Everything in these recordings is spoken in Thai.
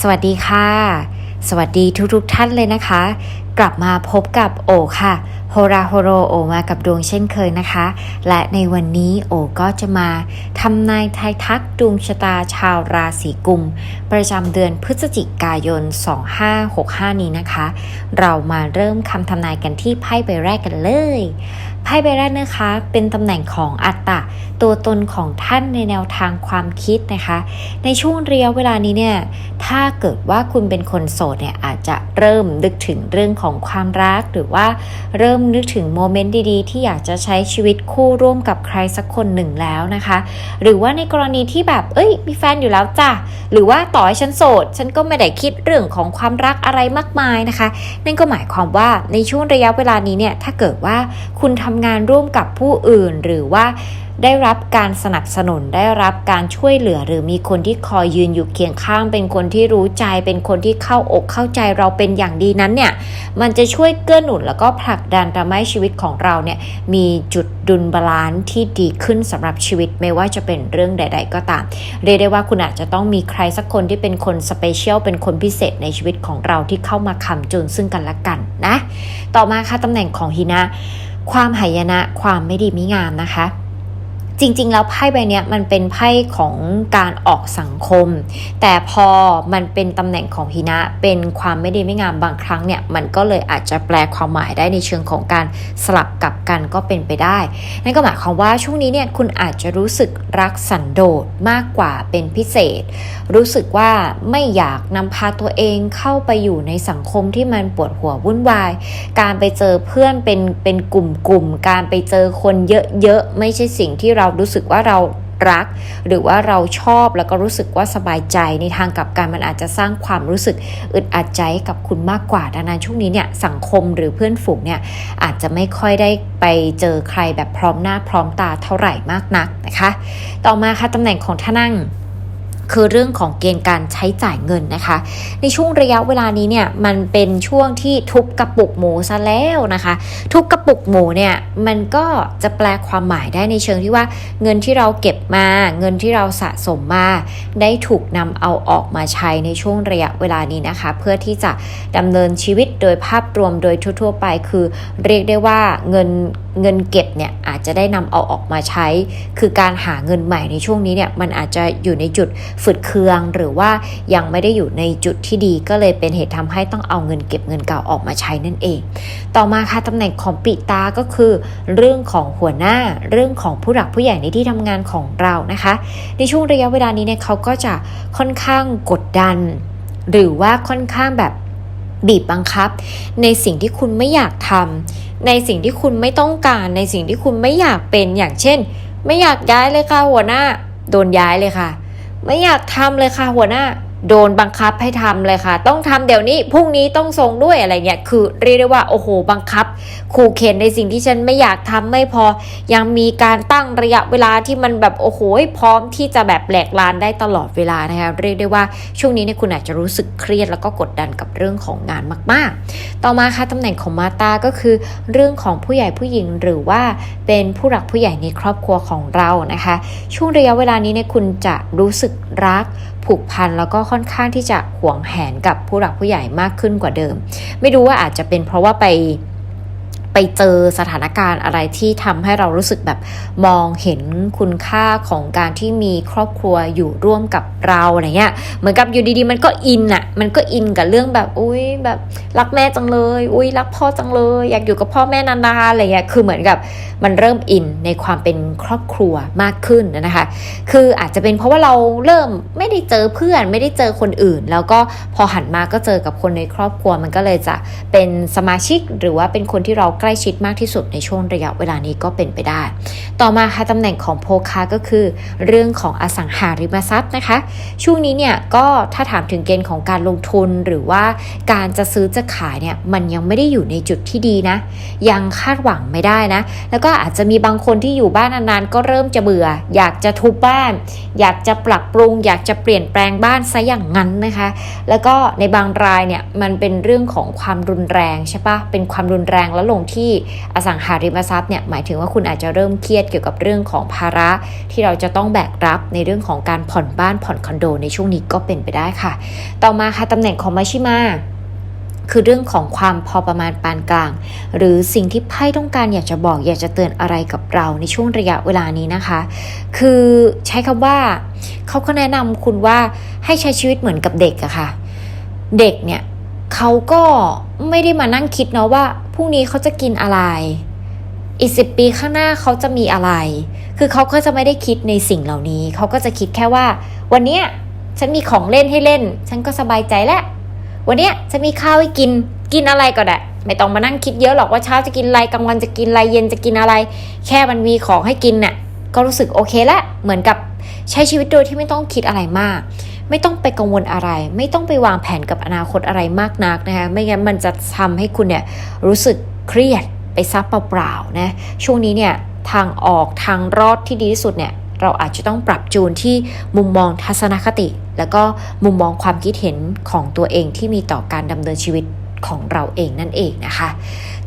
สวัสดีค่ะ สวัสดีทุกๆทท่านเลยนะคะ กลับมาพบกับโอค่ะโฮราโฮโรโอมากับดวงเช่นเคยนะคะ และในวันนี้โอก็จะมาทำนายทายทักดวงชะตาชาวราศีกุม ประจำเดือนพฤศจิกายน 2565 นี้นะคะ เรามาเริ่มคำทำนายกันที่ไพ่ใบแรกกันเลย ไพ่ใบแรกนะคะ เป็นตำแหน่งของอัตตะตัวตนของท่านในแนวทางความคิดนะคะ ในช่วงระยะเวลานี้เนี่ยถ้าเกิดว่าคุณเป็นคนโสดเนี่ยอาจจะเริ่มนึกถึงเรื่องของความรัก หรือว่าเริ่มนึกถึงโมเมนต์ดีๆ ที่อยากจะใช้ชีวิตคู่ร่วมกับใครสักคนหนึ่งแล้วนะคะ หรือว่าในกรณีที่แบบเอ้ย มีแฟนอยู่แล้วจ้ะหรือว่าต่อให้ฉันโสด ฉันก็ไม่ได้คิดเรื่องของความรักอะไรมากมายนะคะ นั่นก็หมายความว่าในช่วงระยะเวลานี้เนี่ยถ้าเกิดว่าคุณทำงานร่วมกับผู้อื่นหรือว่า ได้รับการสนับสนุนได้รับการช่วยเหลือ หรือมีคนที่คอยยืนอยู่เคียงข้าง เป็นคนที่รู้ใจ เป็นคนที่เข้าอกเข้าใจเราเป็นอย่างดีนั้นเนี่ยมันจะช่วยเกื้อหนุนแล้วก็ผลักดันทำให้ชีวิตของเราเนี่ยมีจุดดุลบาลานซ์ที่ดีขึ้นสำหรับชีวิตไม่ว่าจะเป็นเรื่องใด ๆ ก็ตาม เรียกได้ว่าคุณอาจจะต้องมีใครสักคนที่เป็นคนสเปเชียลเป็นคนพิเศษในชีวิตของเราที่เข้ามาคำจุนซึ่งกันและกันนะ ต่อมาค่ะตำแหน่งของฮินะความหายนะความไม่ดีไม่งามนะคะ จริง ๆ แล้วไพ่ใบนี้มันเป็นไพ่ของการออกสังคม แต่พอมันเป็นตำแหน่งของหินะเป็นความไม่ดีไม่งามบางครั้งเนี่ยมันก็เลยอาจจะแปลความหมายได้ในเชิงของการสลับกับกันก็เป็นไปได้ นั่นก็หมายความว่าช่วงนี้เนี่ยคุณอาจจะรู้สึกรักสันโดษมากกว่าเป็นพิเศษ รู้สึกว่าไม่อยากนำพาตัวเองเข้าไปอยู่ในสังคมที่มันปวดหัววุ่นวาย การไปเจอเพื่อนเป็นเป็นกลุ่มๆการไปเจอคนเยอะๆไม่ใช่สิ่งที่เราเรารู้สึกว่าเรารัก หรือว่าเราชอบแล้วก็รู้สึกว่าสบายใจในทางกับการมันอาจจะสร้างความรู้สึกอึดอัดใจกับคุณมากกว่าดังนั้นช่วงนี้เนี่ยสังคมหรือเพื่อนฝูงเนี่ยอาจจะไม่ค่อยได้ไปเจอใครแบบพร้อมหน้าพร้อมตาเท่าไหร่มากนักนะคะ ต่อมาค่ะตำแหน่งของท่านั่ง คือเรื่องของเกณฑ์การใช้จ่ายเงินนะคะ ในช่วงระยะเวลานี้เนี่ยมันเป็นช่วงที่ทุบกระปุกหมูซะแล้วนะคะ ทุบกระปุกหมูเนี่ยมันก็จะแปลความหมายได้ในเชิงที่ว่าเงินที่เราเก็บมา เงินที่เราสะสมมา ได้ถูกนำเอาออกมาใช้ในช่วงระยะเวลานี้นะคะ เพื่อที่จะดำเนินชีวิตโดยภาพรวมโดยทั่ว ๆ ไป คือเรียกได้ว่าเงินเงินเก็บเนี่ยอาจจะได้นำเอาออกมาใช้ คือการหาเงินใหม่ในช่วงนี้เนี่ยมันอาจจะอยู่ในจุดฝืดเคืองหรือว่ายังไม่ได้อยู่ในจุดที่ดีก็เลยเป็นเหตุทำให้ต้องเอาเงินเก็บเงินเก่าออกมาใช้นั่นเอง ต่อมาค่ะตำแหน่งของปิตาก็คือ เรื่องของหัวหน้าเรื่องของผู้หลักผู้ใหญ่ในที่ทำงานของเรานะคะ ในช่วงระยะเวลานี้เนี่ยเขาก็จะค่อนข้างกดดัน หรือว่าค่อนข้างแบบบีบบังคับ ในสิ่งที่คุณไม่อยากทำในสิ่งที่คุณไม่ต้องการในสิ่งที่คุณไม่อยากเป็นอย่างเช่น ไม่อยากย้ายเลยค่ะหัวหน้า โดนย้ายเลยค่ะ ไม่อยากทำเลยค่ะหัวหน้า โดนบังคับให้ทำเลยค่ะ ต้องทำเดี๋ยวนี้พรุ่งนี้ต้องส่งด้วยอะไรเงี้ยคือเรียกได้ว่าโอ้โหบังคับ ขู่เข็นในสิ่งที่ฉันไม่อยากทำไม่พอ ยังมีการตั้งระยะเวลาที่มันแบบโอ้โหพร้อมที่จะแบบแหลกลานได้ตลอดเวลานะคะเรียกได้ว่าช่วงนี้เนี่ยคุณอาจจะรู้สึกเครียดแล้วก็กดดันกับเรื่องของงานมาก ๆ ต่อมาค่ะตำแหน่งของมาตาก็คือเรื่องของผู้ใหญ่ผู้หญิงหรือว่าเป็นผู้หลักผู้ใหญ่ในครอบครัวของเรานะคะ ช่วงระยะเวลานี้เนี่ยคุณจะรู้สึกรัก ผูกพันแล้วก็ค่อนข้างที่จะหวงแหนกับผู้หลักผู้ใหญ่มากขึ้นกว่าเดิม ไม่รู้ว่าอาจจะเป็นเพราะว่าไป ไปเจอสถานการณ์อะไรที่ทำให้เรารู้สึกแบบมองเห็นคุณค่าของการที่มีครอบครัวอยู่ร่วมกับเราอะไรเงี้ยเหมือนกับอยู่ดีๆ มันก็อินอะมันก็อินกับเรื่องแบบอุ้ยแบบรักแม่จังเลย อุ้ยรักพ่อจังเลย อยากอยู่กับพ่อแม่นานๆอะไรเงี้ยคือเหมือนกับมันเริ่มอินในความเป็นครอบครัวมากขึ้นนะคะ คืออาจจะเป็นเพราะว่าเราเริ่มไม่ได้เจอเพื่อน ไม่ได้เจอคนอื่น แล้วก็พอหันมาก็เจอกับคนในครอบครัวมันก็เลยจะเป็นสมาชิกหรือว่าเป็นคนที่เราใล้ชิดมากที่สุดในช่วงระยะเวลานี้ก็เป็นไปได้ ต่อมาค่ะตำแหน่งของโพคาก็คือ เรื่องของอสังหาริมทรัพย์นะคะ ช่วงนี้เนี่ยก็ถ้าถามถึงเกณฑ์ของการลงทุนหรือว่าการจะซื้อจะขายเนี่ยมันยังไม่ได้อยู่ในจุดที่ดีนะ ยังคาดหวังไม่ได้นะ แล้วก็อาจจะมีบางคนที่อยู่บ้านนานๆก็เริ่มจะเบื่อ อยากจะทุบบ้าน อยากจะปรับปรุง อยากจะเปลี่ยนแปลงบ้านซะอย่างนั้นนะคะ แล้วก็ในบางรายเนี่ยมันเป็นเรื่องของความรุนแรงใช่ปะเป็นความรุนแรงแล้วลงที่ที่อสังหาริมทรัพย์เนี่ยหมายถึงว่าคุณอาจจะเริ่มเครียดเกี่ยวกับเรื่องของภาระ ที่เราจะต้องแบกรับในเรื่องของการผ่อนบ้านผ่อนคอนโด ในช่วงนี้ก็เป็นไปได้ค่ะ ต่อมาค่ะตำแหน่งของมาชิมาคือเรื่องของความพอประมาณปานกลาง หรือสิ่งที่ไพ่ต้องการอยากจะบอกอยากจะเตือนอะไรกับเราในช่วงระยะเวลานี้นะคะ คือใช้คำว่าเขาก็แนะนำคุณว่าให้ใช้ชีวิตเหมือนกับเด็กอะค่ะ เด็กเนี่ย เขาก็ไม่ได้มานั่งคิดเนาะว่าพรุ่งนี้เขาจะกินอะไร อีกสิบปีข้างหน้าเขาจะมีอะไร คือเขาก็จะไม่ได้คิดในสิ่งเหล่านี้ เขาก็จะคิดแค่ว่า วันเนี้ยฉันมีของเล่นให้เล่น ฉันก็สบายใจแล้ว วันเนี้ยจะมีข้าวให้กิน กินอะไรก็ได้ ไม่ต้องมานั่งคิดเยอะหรอกว่าเช้าจะกินอะไร กลางวันจะกินอะไร เย็นจะกินอะไร แค่มันมีของให้กินเนี่ยก็รู้สึกโอเคแล้วเหมือนกับใช้ชีวิตโดยที่ไม่ต้องคิดอะไรมาก ไม่ต้องไปกังวลอะไร ไม่ต้องไปวางแผนกับอนาคตอะไรมากนักนะคะไม่งั้นมันจะทำให้คุณเนี่ยรู้สึกเครียดไปซับเปล่าๆนะช่วงนี้เนี่ยทางออกทางรอดที่ดีที่สุดเนี่ยเราอาจจะต้องปรับจูนที่มุมมองทัศนคติ แล้วก็มุมมองความคิดเห็นของตัวเองที่มีต่อการดำเนินชีวิตของเราเองนั่นเองนะคะ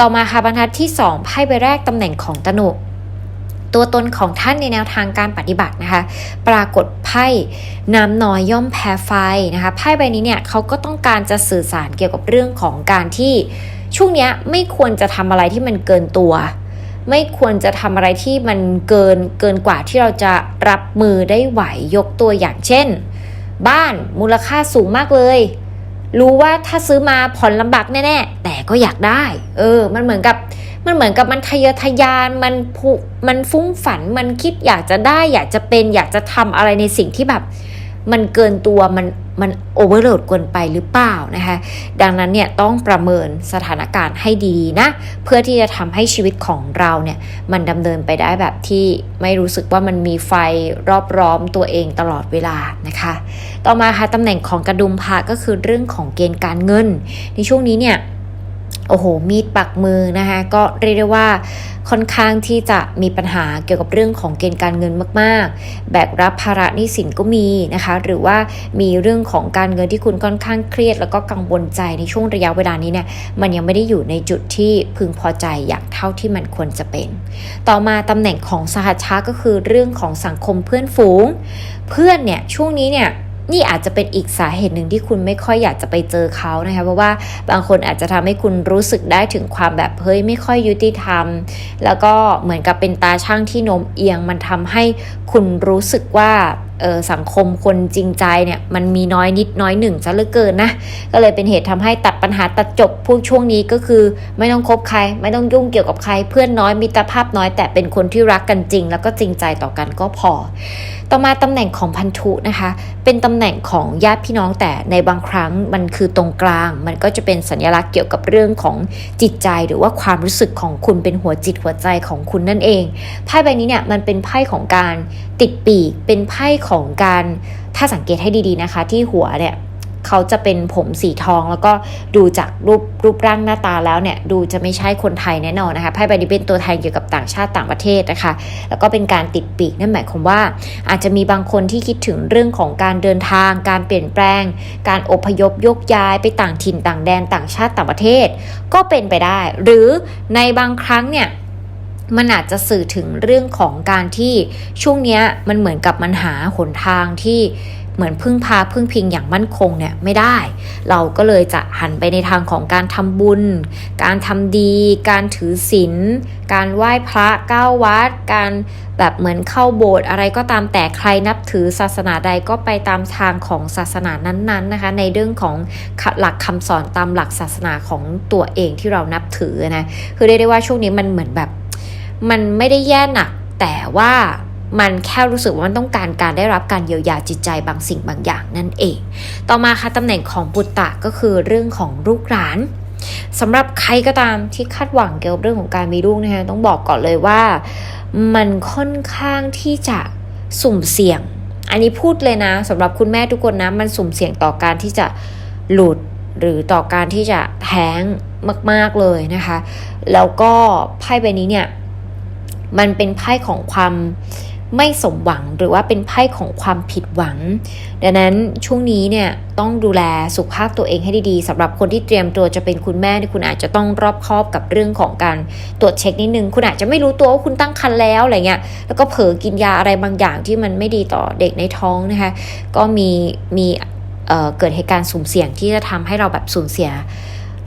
ต่อมาค่ะบรรทัดที่ 2 ไพ่ใบแรกตำแหน่งของตนุ ตัวตนของท่านในแนวทางการปฏิบัตินะคะ ปรากฏไพ่น้ำน้อยย่อมแพ้ไฟนะคะไพ่ใบนี้เนี่ยเขาก็ต้องการจะสื่อสารเกี่ยวกับเรื่องของการที่ช่วงนี้ไม่ควรจะทำอะไรที่มันเกินตัว ไม่ควรจะทำอะไรที่มันเกินเกินกว่าที่เราจะรับมือได้ไหวยกตัวอย่างเช่น บ้านมูลค่าสูงมากเลยรู้ว่าถ้าซื้อมาผ่อนลำบากแน่ ๆ แต่ก็อยากได้ เออ มันเหมือนกับ มันเหมือนกับมันทะเยอทะยานมันผูมันฟุ้งฝันมันคิดอยากจะได้ อยากจะเป็นอยากจะทำอะไรในสิ่งที่แบบ มันเกินตัวมันมันโอเวอร์โหลดเกินไปหรือเปล่านะคะดังนั้นเนี่ยต้องประเมินสถานการณ์ให้ดีนะ เพื่อที่จะทำให้ชีวิตของเราเนี่ยมันดำเนินไปได้แบบที่ไม่รู้สึกว่ามันมีไฟรอบร้อมตัวเองตลอดเวลานะคะ ต่อมาค่ะตำแหน่งของกระดุมพระก็คือเรื่องของเกณฑ์การเงิน ในช่วงนี้เนี่ย โอ้โห มีดปักมือนะคะก็เรียกได้ว่าค่อนข้างที่จะมีปัญหาเกี่ยวกับเรื่องของเกณฑ์การเงินมากๆ แบกรับภาระหนี้สินก็มีนะคะ หรือว่ามีเรื่องของการเงินที่คุณค่อนข้างเครียด แล้วก็กังวลใจในช่วงระยะเวลานี้เนี่ยมันยังไม่ได้อยู่ในจุดที่พึงพอใจอย่างเท่าที่มันควรจะเป็น ต่อมาตำแหน่งของสหชาก็คือเรื่องของสังคมเพื่อนฝูง เพื่อนเนี่ยช่วงนี้เนี่ย นี่อาจจะเป็นอีกสาเหตุหนึ่งที่คุณไม่ค่อยอยากจะไปเจอเขานะคะเพราะว่าบางคนอาจจะทำให้คุณรู้สึกได้ถึงความแบบเฮ้ยไม่ค่อยยุติธรรม แล้วก็เหมือนกับเป็นตาช่างที่โน้มเอียง มันทำให้คุณรู้สึกว่าสังคมคนจริงใจเนี่ยมันมีน้อยนิดน้อยหนึ่งซะเหลือเกินนะก็เลยเป็นเหตุทำให้ตัดปัญหาตัดจบพวกช่วงนี้ก็คือ ไม่ต้องคบใคร ไม่ต้องยุ่งเกี่ยวกับใคร เพื่อนน้อยมิตรภาพน้อยแต่เป็นคนที่รักกันจริง แล้วก็จริงใจต่อกันก็พอ ต่อมาตำแหน่งของพันธุนะคะ เป็นตำแหน่งของญาติพี่น้องแต่ในบางครั้งมันคือตรงกลาง มันก็จะเป็นสัญลักษณ์เกี่ยวกับเรื่องของจิตใจหรือว่าความรู้สึกของคุณเป็นหัวจิตหัวใจของคุณนั่นเองไพ่ใบนี้เนี่ยมันเป็นไพ่ของการติดปีกเป็นไพ่ของการถ้าสังเกตให้ดีๆนะคะ ที่หัวเนี่ยเขาจะเป็นผมสีทองแล้วก็ดูจากรูปรูปร่างหน้าตาแล้วเนี่ยดูจะไม่ใช่คนไทยแน่นอนนะคะไพ่ใบนี้เป็นตัวแทนเกี่ยวกับต่างชาติต่างประเทศนะคะ แล้วก็เป็นการติดปีกนั่นหมายความว่า อาจจะมีบางคนที่คิดถึงเรื่องของการเดินทาง การเปลี่ยนแปลง การอพยพยกย้ายไปต่างถิ่นต่างแดนต่างชาติต่างประเทศ ก็เป็นไปได้ หรือในบางครั้งเนี่ย มันอาจจะสื่อถึงเรื่องของการที่ช่วงนี้มันเหมือนกับมันหาหนทางที่เหมือนพึ่งพาพึ่งพิงอย่างมั่นคงเนี่ยไม่ได้ เราก็เลยจะหันไปในทางของการทำบุญ การทำดี การถือศีล การไหว้พระก้าววัด การแบบเหมือนเข้าโบสถ์อะไรก็ตามแต่ใครนับถือศาสนาใดก็ไปตามทางของศาสนานั้นๆนะคะ ในเรื่องของหลักคำสอนตามหลักศาสนาของตัวเองที่เรานับถือนะ คือเรียกได้ว่าช่วงนี้มันเหมือนแบบ มันไม่ได้แย่หนัก แต่ว่ามันแค่รู้สึกว่ามันต้องการการได้รับการเยียวยาจิตใจบางสิ่งบางอย่างนั่นเอง ต่อมาค่ะตำแหน่งของบุตตะก็คือเรื่องของลูกหลานสำหรับใครก็ตามที่คาดหวังเกี่ยวกับเรื่องของการมีลูกนะคะต้องบอกก่อนเลยว่า มันค่อนข้างที่จะสุ่มเสี่ยง อันนี้พูดเลยนะสำหรับคุณแม่ทุกคนนะมันสุ่มเสี่ยงต่อการที่จะหลุดหรือต่อการที่จะแท้งมาก ๆเลยนะคะ แล้วก็ไพ่ใบนี้เนี่ย มันเป็นไพ่ของความไม่สมหวังหรือว่าเป็นไพ่ของความผิดหวัง ดังนั้นช่วงนี้เนี่ยต้องดูแลสุขภาพตัวเองให้ดีๆสำหรับคนที่เตรียมตัวจะเป็นคุณแม่ที่คุณอาจจะต้องรอบคอบกับเรื่องของการตรวจเช็คนิดนึง คุณอาจจะไม่รู้ตัวว่าคุณตั้งครรภ์แล้วอะไรเงี้ยแล้วก็เผลอกินยาอะไรบางอย่างที่มันไม่ดีต่อเด็กในท้องนะคะ ก็มีมีเอ่อเกิดเหตุการณ์สุ่มเสี่ยงที่จะทำให้เราแบบสูญเสีย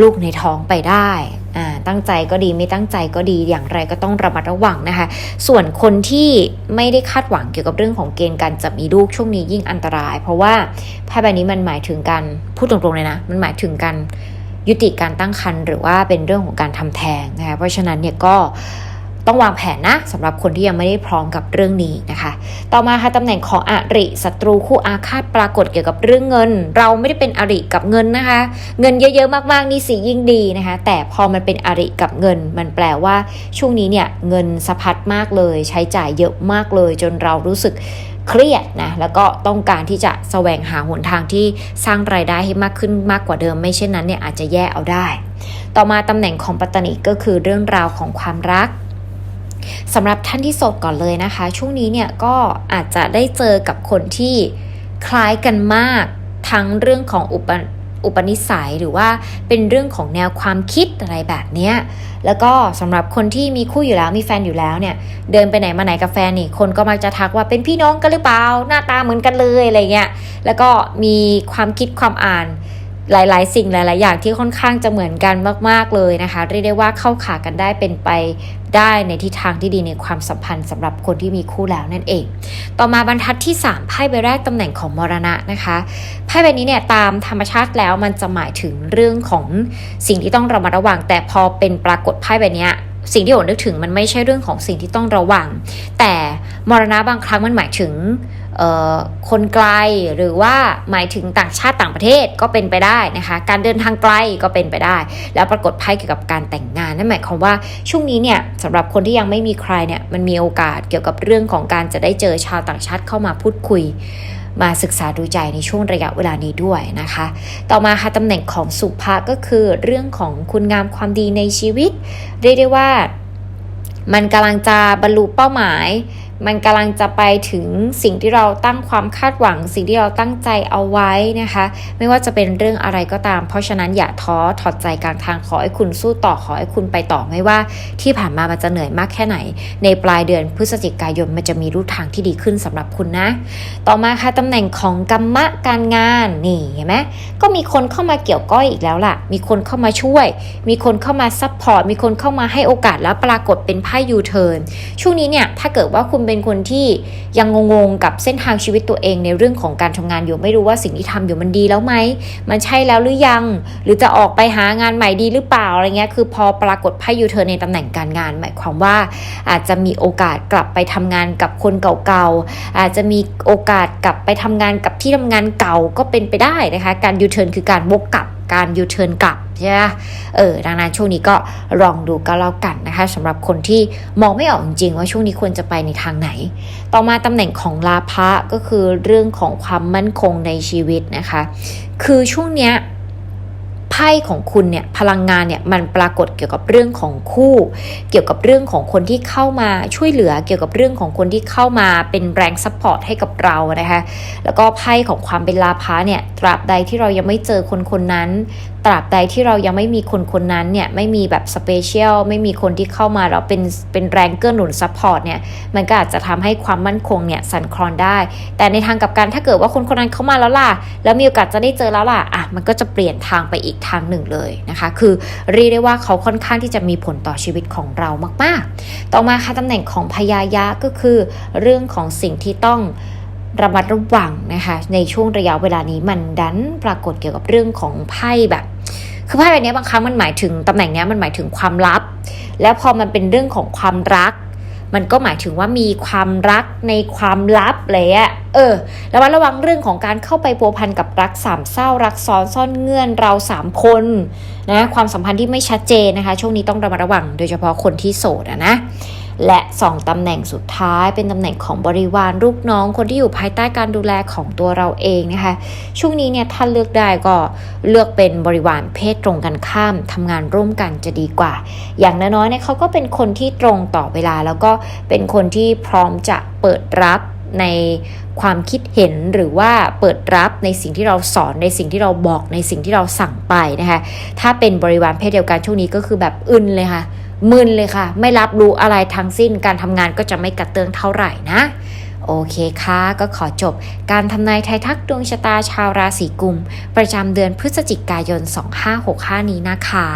ลูกในท้องไปได้อ่าตั้งใจก็ดีไม่ตั้งใจก็ดีอย่างไรก็ต้องระมัดระวังนะคะ ส่วนคนที่ไม่ได้คาดหวังเกี่ยวกับเรื่องของเกณฑ์การจะมีลูกช่วงนี้ยิ่งอันตราย เพราะว่าไพ่ใบนี้มันหมายถึงการพูดตรงๆเลยนะ มันหมายถึงการยุติการตั้งครรภ์หรือว่าเป็นเรื่องของการทำแท้งนะคะ เพราะฉะนั้นเนี่ยก็ ต้องวางแผนนะสำหรับคนที่ยังไม่ได้พร้อมกับเรื่องนี้นะคะ ต่อมาค่ะตำแหน่งของอริศัตรูคู่อาฆาตปรากฏเกี่ยวกับเรื่องเงิน เราไม่ได้เป็นอริกับเงินนะคะ เงินเยอะๆมากๆนี่สิยิ่งดีนะคะ แต่พอมันเป็นอริกับเงิน มันแปลว่าช่วงนี้เนี่ยเงินสะพัดมากเลย ใช้จ่ายเยอะมากเลย จนเรารู้สึกเครียดนะแล้วก็ต้องการที่จะแสวงหาหนทางที่สร้างรายได้ให้มากขึ้นมากกว่าเดิม ไม่เช่นนั้นเนี่ยอาจจะแย่เอาได้ ต่อมาตำแหน่งของปัตตานีก็คือเรื่องราวของความรัก สำหรับท่านที่โสดก่อนเลยนะคะ ช่วงนี้เนี่ยก็อาจจะได้เจอกับคนที่คล้ายกันมากทั้งเรื่องของอุปอุปนิสัยหรือว่าเป็นเรื่องของแนวความคิดอะไรแบบเนี้ยแล้วก็สำหรับคนที่มีคู่อยู่แล้วมีแฟนอยู่แล้วเนี่ยเดินไปไหนมาไหนกับแฟนนี่คนก็มักจะทักว่าเป็นพี่น้องกันหรือเปล่าหน้าตาเหมือนกันเลยอะไรเงี้ยแล้วก็มีความคิดความอ่าน หลายๆ สิ่งหลาย ๆ อย่างที่ค่อนข้างจะเหมือนกันมาก ๆ เลยนะคะ เรียกได้ว่าเข้าขากันได้เป็นไปได้ในทิศทางที่ดีในความสัมพันธ์สำหรับคนที่มีคู่แล้วนั่นเอง ต่อมาบรรทัดที่ 3 ไพ่ใบแรกตำแหน่งของมรณะนะคะ ไพ่ใบนี้เนี่ยตามธรรมชาติแล้วมันจะหมายถึงเรื่องของสิ่งที่ต้องระมัดระวัง แต่พอเป็นปรากฏไพ่ใบนี้สิ่งที่โอนึกถึงมันไม่ใช่เรื่องของสิ่งที่ต้องระวัง แต่มรณะบางครั้งมันหมายถึง คนไกลหรือว่าหมายถึงต่างชาติต่างประเทศก็เป็นไปได้นะคะ การเดินทางไกลก็เป็นไปได้ แล้วปรากฏไพ่เกี่ยวกับการแต่งงานนั่นหมายความว่าช่วงนี้เนี่ยสำหรับคนที่ยังไม่มีใครเนี่ยมันมีโอกาสเกี่ยวกับเรื่องของการจะได้เจอชาวต่างชาติเข้ามาพูดคุย มาศึกษาดูใจในช่วงระยะเวลานี้ด้วยนะคะ ต่อมาค่ะตำแหน่งของสุภาก็คือเรื่องของคุณงามความดีในชีวิต เรียกได้ว่ามันกำลังจะบรรลุเป้าหมาย มันกำลังจะไปถึงสิ่งที่เราตั้งความคาดหวัง สิ่งที่เราตั้งใจเอาไว้นะคะ ไม่ว่าจะเป็นเรื่องอะไรก็ตาม เพราะฉะนั้นอย่าท้อถอดใจกลางทางขอให้คุณสู้ต่อขอให้คุณไปต่อไม่ว่า ที่ผ่านมามันจะเหนื่อยมากแค่ไหน ในปลายเดือนพฤศจิกายนมันจะมีรูทางที่ดีขึ้นสำหรับคุณนะ ต่อมาค่ะตำแหน่งของกรรมะการงานนี่เห็นไหมก็มีคนเข้ามาเกี่ยวก้อยอีกแล้วล่ะ มีคนเข้ามาช่วย มีคนเข้ามาซัพพอร์ตมีคนเข้ามาให้โอกาสแล้วปรากฏเป็นไพ่ยูเทิร์นช่วงนี้เนี่ยถ้าเกิดว่าคุณเป็นคนที่ยังงงๆกับเส้นทางชีวิตตัวเองในเรื่องของการทำงานอยู่ไม่รู้ว่าสิ่งที่ทำอยู่มันดีแล้วไหมมันใช่แล้วหรือยัง หรือจะออกไปหางานใหม่ดีหรือเปล่าอะไรเงี้ยคือพอปรากฏไพ่ยูเทิร์นในตำแหน่งการงาน หมายความว่าอาจจะมีโอกาสกลับไปทำงานกับคนเก่าๆอาจจะมีโอกาสกลับไปทำงานกับที่ทำงานเก่าก็เป็นไปได้นะคะ การยูเทิร์นคือการวกกลับการยูเทิร์นกลับใช่ไหมเออดังนั้นช่วงนี้ก็ลองดูก็แล้วกันนะคะสำหรับคนที่มองไม่ออกจริงๆ ว่าช่วงนี้ควรจะไปในทางไหน ต่อมาตำแหน่งของลาภะก็คือเรื่องของความมั่นคงในชีวิตนะคะ คือช่วงเนี้ย ไพ่ของคุณเนี่ยพลังงานเนี่ยมันปรากฏเกี่ยวกับเรื่องของคู่ เกี่ยวกับเรื่องของคนที่เข้ามาช่วยเหลือ เกี่ยวกับเรื่องของคนที่เข้ามาเป็นแรงซัพพอร์ตให้กับเรานะคะแล้วก็ไพ่ของความเป็นลาภะเนี่ยตราบใดที่เรายังไม่เจอคนคนนั้นตราบใดที่เรายังไม่มีคนคนนั้นเนี่ยไม่มีแบบสเปเชียลไม่มีคนที่เข้ามาเราเป็นเป็นแรงเกื้อหนุนซัพพอร์ตเนี่ยมันก็อาจจะทำให้ความมั่นคงเนี่ยสั่นคลอนได้ แต่ในทางกับกันถ้าเกิดว่าคนคนนั้นเข้ามาแล้วล่ะ แล้วมีโอกาสจะได้เจอแล้วล่ะอะมันก็จะเปลี่ยนทางไปอีกทางหนึ่งเลยนะคะ คือเรียกได้ว่าเขาค่อนข้างที่จะมีผลต่อชีวิตของเรามาก ๆ ต่อมาค่ะตำแหน่งของพยายะก็คือ เรื่องของสิ่งที่ต้องระมัดระวังนะคะในช่วงระยะเวลานี้มันดันปรากฏเกี่ยวกับเรื่องของไพ่แบบ คือไพ่ใบนี้บางครั้งมันหมายถึงตำแหน่งนี้มันหมายถึงความลับ แล้วพอมันเป็นเรื่องของความรัก มันก็หมายถึงว่ามีความรักในความลับเลยอะเออแล้วระวังเรื่องของการเข้าไปพัวพันกับรักสามเศร้ารักซ้อนซ่อนเงื่อนเราสามคนนะความสัมพันธ์ที่ไม่ชัดเจนนะคะ ช่วงนี้ต้องระมัดระวัง โดยเฉพาะคนที่โสดอะนะ และ 2 ตำแหน่งสุดท้ายเป็นตำแหน่งของบริวารลูกน้องคนที่อยู่ภายใต้การดูแลของตัวเราเองนะคะช่วงนี้เนี่ยท่านเลือกได้ก็เลือกเป็นบริวารเพศตรงกันข้ามทำงานร่วมกันจะดีกว่า อย่างน้อยๆเนี่ยเขาก็เป็นคนที่ตรงต่อเวลา แล้วก็เป็นคนที่พร้อมจะเปิดรับในความคิดเห็นหรือว่าเปิดรับในสิ่งที่เราสอนในสิ่งที่เราบอกในสิ่งที่เราสั่งไปนะคะถ้าเป็นบริวารเพศเดียวกันช่วงนี้ก็คือแบบอึนเลยค่ะ มึนเลยค่ะ ไม่รับรู้อะไรทั้งสิ้น การทำงานก็จะไม่กระเตื้องเท่าไหร่นะ โอเคค่ะ ก็ขอจบ การทำนายไทยทักดวงชะตาชาวราศีกุม ประจำเดือนพฤศจิกายน 2565 นี้นะคะ